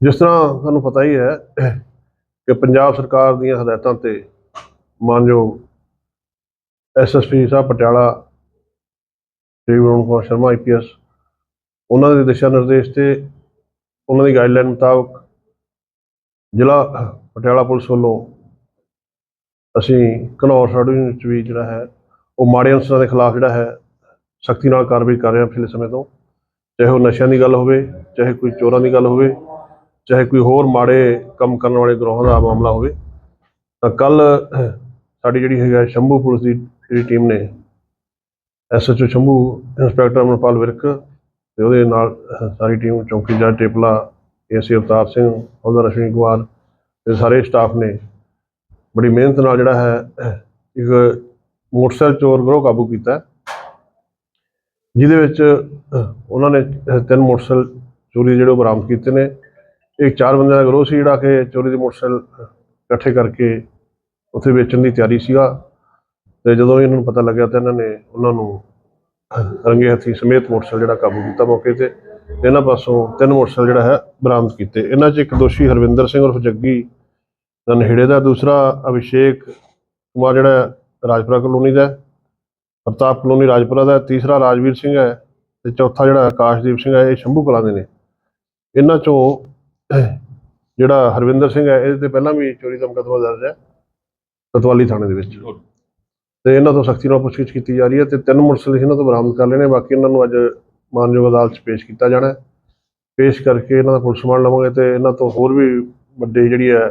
ਜਿਸ ਤਰ੍ਹਾਂ ਸਾਨੂੰ ਪਤਾ ਹੀ ਹੈ ਕਿ ਪੰਜਾਬ ਸਰਕਾਰ ਦੀਆਂ ਹਦਾਇਤਾਂ ਤੇ ਮਾਨਯੋਗ ਐਸਐਸਪੀ ਸਾਹਿਬ ਪਟਿਆਲਾ, ਸ਼੍ਰੀ ਵਰੁਣ ਕੁਮਾਰ ਸ਼ਰਮਾ ਆਈਪੀਐਸ ਉਹਨਾਂ ਦੇ ਦਿਸ਼ਾ ਨਿਰਦੇਸ਼ ਤੇ ਉਹਨਾਂ ਦੀ ਗਾਈਡਲਾਈਨ ਮੁਤਾਬਕ ਜ਼ਿਲ੍ਹਾ ਪਟਿਆਲਾ ਪੁਲਿਸ ਵੱਲੋਂ ਅਸੀਂ ਘਨੌਰ ਸਬ ਡਿਵੀਜ਼ਨ ਵਿੱਚ ਵੀ ਜਿਹੜਾ ਹੈ, ਉਹ ਮਾੜੇ ਅਨਸਰਾਂ ਦੇ ਖਿਲਾਫ ਜਿਹੜਾ ਹੈ, ਸਖਤੀ ਨਾਲ ਕਾਰਵਾਈ ਕਰ ਰਹੇ ਹਾਂ ਪਿਛਲੇ ਸਮੇਂ ਤੋਂ। ਚਾਹੇ ਉਹ ਨਸ਼ਿਆਂ ਦੀ ਗੱਲ ਹੋਵੇ, ਚਾਹੇ ਕੋਈ ਚੋਰਾਂ ਦੀ ਗੱਲ ਹੋਵੇ ਚਾਹੇ ਕੋਈ ਹੋਰ ਮਾੜੇ ਕੰਮ ਕਰਨ ਵਾਲੇ ਗਰੋਹਾਂ ਦਾ ਮਾਮਲਾ ਹੋਵੇ, ਤਾਂ ਕੱਲ ਸਾਡੀ ਜਿਹੜੀ ਹੈਗਾ ਸ਼ੰਭੂ ਪੁਲਿਸ ਦੀ ਜਿਹੜੀ ਟੀਮ ਨੇ ਐਸਐਚਓ ਸ਼ੰਭੂ ਇੰਸਪੈਕਟਰ ਅਮਰਪਾਲ ਵਿਰਕ ਤੇ ਉਹਦੇ ਨਾਲ, ਸਾਰੀ ਟੀਮ ਚੌਕੀ ਜੱਜ ਟੇਪਲਾ ਏਸੀ ਅਵਤਾਰ ਸਿੰਘ, ਉਹਦਾ ਰਸ਼ਮੀ ਕੁਮਾਰ ਤੇ ਸਾਰੇ ਸਟਾਫ ਨੇ ਬੜੀ ਮਿਹਨਤ ਨਾਲ ਜਿਹੜਾ ਹੈ, ਇੱਕ ਮੋਟਰਸਾਈਕਲ ਚੋਰ ਗਰੋਹ ਕਾਬੂ ਕੀਤਾ। ਜਿਹਦੇ ਵਿੱਚ, ਉਹਨਾਂ ਨੇ ਤਿੰਨ ਮੋਟਰਸਾਈਕਲ ਚੋਰੀ ਜਿਹੜੇ ਉਹ ਬਰਾਮਦ ਕੀਤੇ ਨੇ। ਇਹ ਚਾਰ ਬੰਦਿਆਂ ਦਾ ਗਰੋਹ ਸੀ ਜਿਹੜਾ ਕਿ ਚੋਰੀ ਦੇ ਮੋਟਰਸਾਈਕਲ ਇਕੱਠੇ ਕਰਕੇ ਉੱਥੇ ਵੇਚਣ ਦੀ ਤਿਆਰੀ ਸੀਗਾ। ਤੇ ਜਦੋਂ ਇਹਨਾਂ ਨੂੰ ਪਤਾ ਲੱਗਿਆ ਤਾਂ ਇਹਨਾਂ ਨੇ ਉਹਨਾਂ ਨੂੰ ਰੰਗੇ ਹੱਥੀ ਸਮੇਤ ਮੋਟਰਸਾਈਕਲ ਜਿਹੜਾ ਕਾਬੂ ਕੀਤਾ ਮੌਕੇ ਤੇ। ਇਹਨਾਂ ਪਾਸੋਂ ਤਿੰਨ ਮੋਟਰਸਾਈਕਲ ਜਿਹੜਾ ਹੈ ਬਰਾਮਦ ਕੀਤੇ। ਇਹਨਾਂ 'ਚ ਇੱਕ ਦੋਸ਼ੀ ਹਰਵਿੰਦਰ ਸਿੰਘ ਉਰਫ ਜੱਗੀ ਨਨਹੇੜੇ ਦਾ ਦੂਸਰਾ ਅਭਿਸ਼ੇਕ ਕੁਮਾਰ ਜਿਹੜਾ ਰਾਜਪੁਰਾ ਕਲੋਨੀ ਦਾ ਪ੍ਰਤਾਪ ਕਲੋਨੀ ਰਾਜਪੁਰਾ ਦਾ ਤੀਸਰਾ ਰਾਜਵੀਰ ਸਿੰਘ ਹੈ। ਤੇ ਚੌਥਾ ਜਿਹੜਾ ਆਕਾਸ਼ਦੀਪ ਸਿੰਘ ਹੈ, ਇਹ ਸ਼ੰਭੂ ਕਲਾਂ ਦੇ ਨੇ। ਇਹਨਾਂ ਚੋਂ ਜਿਹੜਾ ਹਰਵਿੰਦਰ ਸਿੰਘ ਹੈ ਇਹਦੇ ਤੇ ਪਹਿਲਾਂ ਵੀ ਚੋਰੀ ਦਾ ਮੁਕੱਦਮਾ ਦਰਜ ਹੈ ਕਤਵਾਲੀ ਥਾਣੇ ਦੇ ਵਿੱਚ। ਤੇ ਇਹਨਾਂ ਤੋਂ ਸਖਤੀ ਨਾਲ ਪੁੱਛਗਿੱਛ ਕੀਤੀ ਜਾ ਰਹੀ ਹੈ ਤੇ ਤਿੰਨ ਮੋਟਰਸਾਈਕਲ ਇਹਨਾਂ ਤੋਂ ਬਰਾਮਦ ਕਰ ਲਏ ਨੇ ਬਾਕੀ ਇਹਨਾਂ ਨੂੰ ਅੱਜ ਮਾਨਯੋਗ ਅਦਾਲਤ 'ਚ ਪੇਸ਼ ਕੀਤਾ ਜਾਣਾ ਹੈ। ਪੇਸ਼ ਕਰਕੇ ਇਹਨਾਂ ਦਾ ਪੁਲਿਸ ਰਿਮਾਂਡ ਲਵਾਂਗੇ ਤੇ ਇਹਨਾਂ ਤੋਂ ਹੋਰ ਵੀ ਵੱਡੇ ਜਿਹੜੀ ਹੈ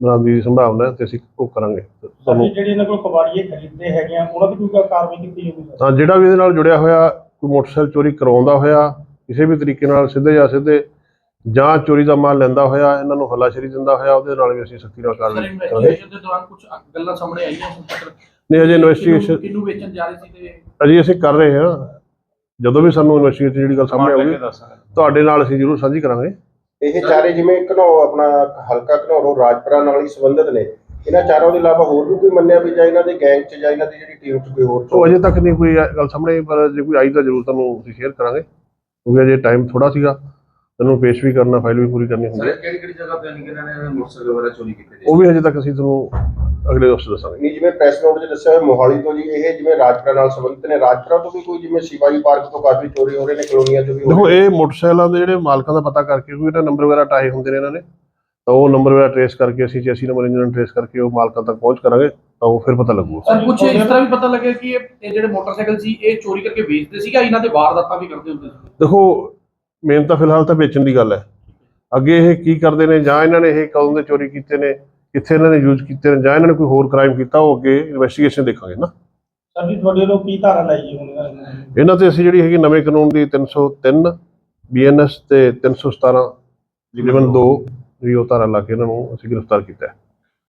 ਬਰਾਮਦੀ ਦੀ ਸੰਭਾਵਨਾ ਹੈ ਤੇ ਅਸੀਂ ਉਹ ਕਰਾਂਗੇ। ਤੁਹਾਨੂੰ ਸਾਡੀ ਜਿਹੜੀ ਇਹਨਾਂ ਕੋਲ ਕਬਾੜੀਏ ਖਰੀਦਦੇ ਹੈਗੇ ਆ ਉਹਨਾਂ ਦੀ ਕੋਈ ਕਾਰਵਾਈ ਕੀਤੀ ਜਾਊਗੀ ਤਾਂ ਜਿਹੜਾ ਵੀ ਇਹਦੇ ਨਾਲ ਜੁੜਿਆ ਹੋਇਆ ਕੋਈ ਮੋਟਰਸਾਈਕਲ ਚੋਰੀ ਕਰਵਾਉਂਦਾ ਹੋਇਆ ਕਿਸੇ ਵੀ ਤਰੀਕੇ ਨਾਲ ਸਿੱਧੇ ਜਾਂ ਸਿੱਧੇ ਜਾਂ ਚੋਰੀ ਦਾ ਮਾਲ ਲੈਂਦਾ ਹੋਇਆ ਇਹਨਾਂ ਨੂੰ ਹੱਲਾਸ਼ੇਰੀ ਦਿੰਦਾ ਹੋਇਆ ਉਹਦੇ ਨਾਲ ਵੀ ਅਸੀਂ ਸਖਤੀ ਨਾਲ ਕਾਰਵਾਈ ਕਰਾਂਗੇ ਇਨਵੈਸਟੀਗੇਸ਼ਨ ਦੇ ਦੌਰਾਨ ਕੁਝ ਗੱਲਾਂ ਸਾਹਮਣੇ ਆਈਆਂ ਹੁਣ ਤੱਕ? ਨਹੀਂ ਅਜੇ ਇਨਵੈਸਟੀਗੇਸ਼ਨ ਕਿਹਨੂੰ ਵੇਚਣ ਜਾ ਰਹੇ ਸੀ ਤੇ ਅਜੇ ਅਸੀਂ ਕਰ ਰਹੇ ਹਾਂ। ਜਦੋਂ ਵੀ ਸਾਨੂੰ ਇਨਵੈਸਟੀਗੇਸ਼ਨ ਜਿਹੜੀ ਗੱਲ ਸਾਹਮਣੇ ਆਊਗੀ ਤੁਹਾਡੇ ਨਾਲ ਅਸੀਂ ਜ਼ਰੂਰ ਸਾਂਝੀ ਕਰਾਂਗੇ। ਇਹ ਚਾਰੇ ਜਿਵੇਂ ਘਨੌ ਆਪਣਾ ਹਲਕਾ ਘਨੌਰੋਂ ਰਾਜਪੁਰਾ ਨਾਲ ਹੀ ਸੰਬੰਧਿਤ ਨੇ। ਇਹਨਾਂ ਚਾਰਾਂ ਦੇ ਇਲਾਵਾ ਹੋਰ ਵੀ ਕੋਈ ਮੰਨਿਆ ਵੀ ਜਾਂ ਇਹਨਾਂ ਦੇ ਗੈਂਗ 'ਚ ਜਾਂ ਇਹਨਾਂ ਦੀ ਜਿਹੜੀ ਟੀਮ 'ਚ ਕੋਈ ਹੋਰ ਉਹ ਅਜੇ ਤੱਕ ਨਹੀਂ ਕੋਈ ਗੱਲ ਸਾਹਮਣੇ ਪਰ ਜੇ ਕੋਈ ਆਈ ਤਾਂ ਜ਼ਰੂਰ ਤੁਹਾਨੂੰ ਅਸੀਂ ਸ਼ੇਅਰ ਕਰਾਂਗੇ। ਕਿਉਂਕਿ ਅਜੇ ਟਾਈਮ ਥੋੜਾ ਸੀਗਾ। ਤੈਨੂੰ ਪੇਸ਼ ਵੀ ਕਰਨਾ ਫਾਈਲ ਵੀ ਪੂਰੀ ਕਰਨੀ ਹੁੰਦੀ ਹੈ। ਕਿਹੜੀ ਕਿਹੜੀ ਜਗ੍ਹਾ ਤੇ ਇਹਨਾਂ ਨੇ ਮੋਟਰਸਾਈਕਲ ਵਗੈਰਾ ਚੋਰੀ ਕੀਤੇ ਉਹ ਵੀ ਅਜੇ ਤੱਕ ਅਸੀਂ ਤੁਹਾਨੂੰ ਅਗਲੇ ਹਫ਼ਤੇ ਦੱਸਾਂਗੇ। ਨਹੀਂ ਜਿਵੇਂ ਪ੍ਰੈਸ ਨੋਟ 'ਚ ਦੱਸਿਆ ਹੋਇਆ ਮੋਹਾਲੀ ਤੋਂ ਜੀ ਇਹ ਜਿਵੇਂ ਰਾਜਪੁਰਾ ਨਾਲ ਸੰਬੰਧਿਤ ਨੇ। ਰਾਜਪੁਰਾ ਤੋਂ ਵੀ ਕੋਈ ਜਿਵੇਂ ਸ਼ਿਵਾਜੀ ਪਾਰਕ ਤੋਂ ਕਾਫੀ ਚੋਰੀ ਹੋ ਰਹੇ ਨੇ ਕਲੋਨੀਆਂ 'ਚ ਵੀ ਹੋ ਦੇਖੋ ਇਹ ਮੋਟਰਸਾਈਕਲਾਂ ਦੇ ਜਿਹੜੇ ਮਾਲਕਾਂ ਦਾ ਪਤਾ ਕਰਕੇ ਕੋਈ ਇਹਨਾਂ ਨੰਬਰ ਵਗੈਰਾ ਟਾਏ ਹੁੰਦੇ ਨੇ ਇਹਨਾਂ ਨੇ ਤਾਂ ਉਹ ਨੰਬਰ ਵਗੈਰਾ ਟ੍ਰੇਸ ਕਰਕੇ ਅਸੀਂ 86 ਨੰਬਰ ਇੰਜਨ ਟ੍ਰੇਸ ਕਰਕੇ ਉਹ ਮਾਲਕਾਂ ਤੱਕ ਪਹੁੰਚ ਕਰਾਂਗੇ ਤਾਂ ਉਹ ਫਿਰ ਪਤਾ ਲੱਗੂ ਸਰ ਕੁਝ ਇਸ ਤਰ੍ਹਾਂ ਵੀ ਪਤਾ ਲੱਗਿਆ ਕਿ ਇਹ ਇਹ ਜਿਹੜੇ ਮੋਟਰਸਾਈਕਲ ਸੀ ਇਹ ਚੋਰੀ ਕਰਕੇ ਵੇਚਦੇ ਸੀਗਾ ਇਹਨਾਂ ਦੇ ਵਾਰਦਾਤਾਂ ਵੀ ਕਰਦੇ ਹੁੰਦੇ ਸੀ? ਦੇਖੋ ਮੇਨ ਤਾਂ ਫਿਲਹਾਲ ਤਾਂ ਵੇਚਣ ਦੀ ਗੱਲ ਹੈ। ਅੱਗੇ ਇਹ ਕੀ ਕਰਦੇ ਨੇ ਜਾਂ ਇਹਨਾਂ ਨੇ ਇਹ ਕਦੋਂ ਦੇ ਚੋਰੀ ਕੀਤੇ ਨੇ ਕਿੱਥੇ ਇਹਨਾਂ ਨੇ ਯੂਜ਼ ਕੀਤੇ ਨੇ ਜਾਂ ਇਹਨਾਂ ਨੇ ਕੋਈ ਹੋਰ ਕ੍ਰਾਈਮ ਕੀਤਾ ਉਹ ਅੱਗੇ ਇਨਵੈਸਟੀਗੇਸ਼ਨ ਦੇਖਾਂਗੇ ਨਾ। ਸਰ ਜੀ ਤੁਹਾਡੇ ਵੱਲੋਂ ਕੀ ਧਾਰਾ ਲਾਈ ਜੀ ਹੁਣ ਇਹਨਾਂ ਤੇ ਅਸੀਂ ਜਿਹੜੀ ਹੈਗੀ ਨਵੇਂ ਕਾਨੂੰਨ ਦੀ 303 ਬੀਐਨਐਸ ਤੇ 317 ਜਿਵਨ 2 ਵੀ ਉਹ ਧਾਰਾ ਲਾ ਕੇ ਇਹਨਾਂ ਨੂੰ ਅਸੀਂ ਗ੍ਰਿਫਤਾਰ ਕੀਤਾ ਹੈ।